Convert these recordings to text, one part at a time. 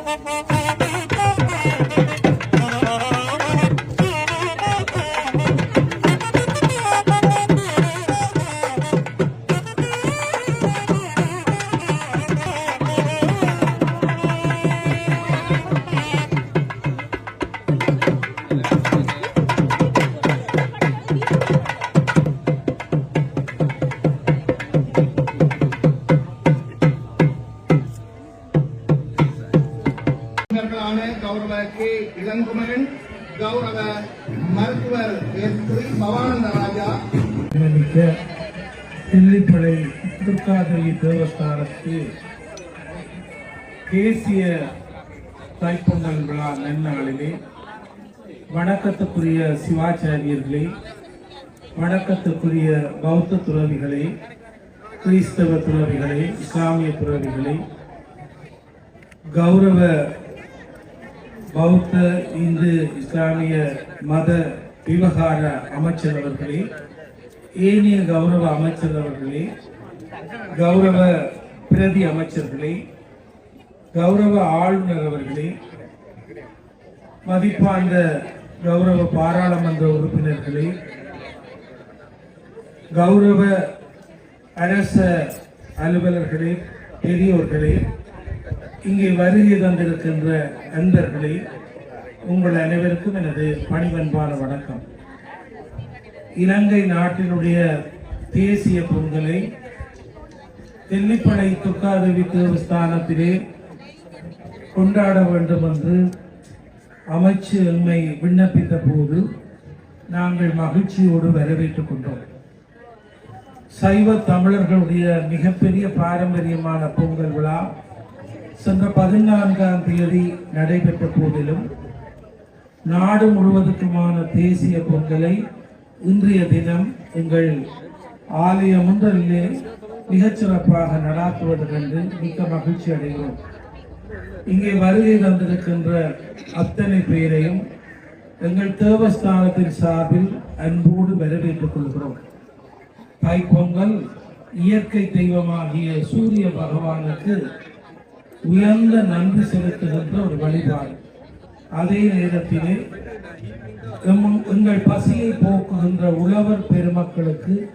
Ha ha ha! உறுப்பினர்களான கௌரவ K. Ilangumaran கௌரவ மருத்துவர் எஸ் ஸ்ரீ பவானந்த ராஜா. மிக்க துர்காதேவி தேவஸ்தானத்து தேசிய தைப்பொங்கல் விழா நன்னாளிலே வணக்கத்துக்குரிய சிவாச்சாரியர்களே வணக்கத்துக்குரிய பௌத்த துறவிகளே கிறிஸ்தவ துறவிகளே இஸ்லாமிய துறவிகளே கௌரவ பௌத்த இந்து இஸ்லாமிய மத விவகார அமைச்சர் அவர்களே ஏனைய கௌரவ அமைச்சர் அவர்களே கௌரவ பிரதி அமைச்சர்களே கௌரவ ஆளுநர் அவர்களே மதிப்பார்ந்த கௌரவ பாராளுமன்ற உறுப்பினர்களே கௌரவ அரச அலுவலர்களே பெரியோர்களே இங்கே வருகை தந்திருக்கின்ற அன்பர்களே உங்கள் அனைவருக்கும் எனது பணிவன்பான வணக்கம். இலங்கை நாட்டினுடைய தேசிய பொங்கலை தெல்லிப்படை துக்காதேவி தேவஸ்தானத்திலே கொண்டாட வேண்டும் என்று அமைச்சு எம்மை விண்ணப்பித்த போது நாங்கள் மகிழ்ச்சியோடு வரவேற்றுக் கொண்டோம். சைவ தமிழர்களுடைய மிகப்பெரிய பாரம்பரியமான பொங்கல் விழா சென்ற பதினான்காம் தேதி நடைபெற்ற போதிலும் நாடு முழுவதற்குமான தேசிய பொங்கலை இன்றைய தினம் எங்கள் ஆலய முன்றலிலே மிகச்சிறப்பாக நடாத்துவது கண்டு மிக்க மகிழ்ச்சி அடைகிறோம். இங்கே வருகை தந்திருக்கின்ற அத்தனை பேரையும் எங்கள் தேவஸ்தானத்தின் சார்பில் அன்போடு வரவேற்றுக் கொள்கிறோம். தைப்பொங்கல் இயற்கை தெய்வமாகிய சூரிய பகவானுக்கு உயர்ந்த நன்றி செலுத்துகின்ற ஒரு வழிபாடு. அதே நேரத்திலே எம்- எங்கள் பசியை போக்குகின்ற உழவர் பெருமக்களுக்கு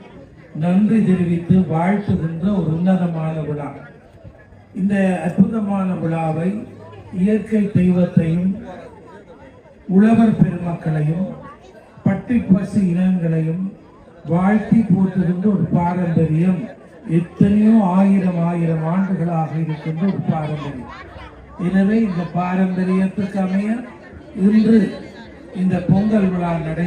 நன்றி தெரிவித்து வாழ்த்துகின்ற ஒரு உன்னதமான விழா. இந்த அற்புதமான விழாவை இயற்கை தெய்வத்தையும் உழவர் பெருமக்களையும் பட்டி பசு இனங்களையும் வாழ்த்தி போற்றுகின்ற ஒரு பாரம்பரியம் எத்தனையோ ஆயிரம் ஆயிரம் ஆண்டுகளாக இருக்கின்ற ஒரு பாரம்பரியம். எனவே இந்த பாரம்பரியத்துக்கு அமைய இன்று இந்த பொங்கல் விழா நடை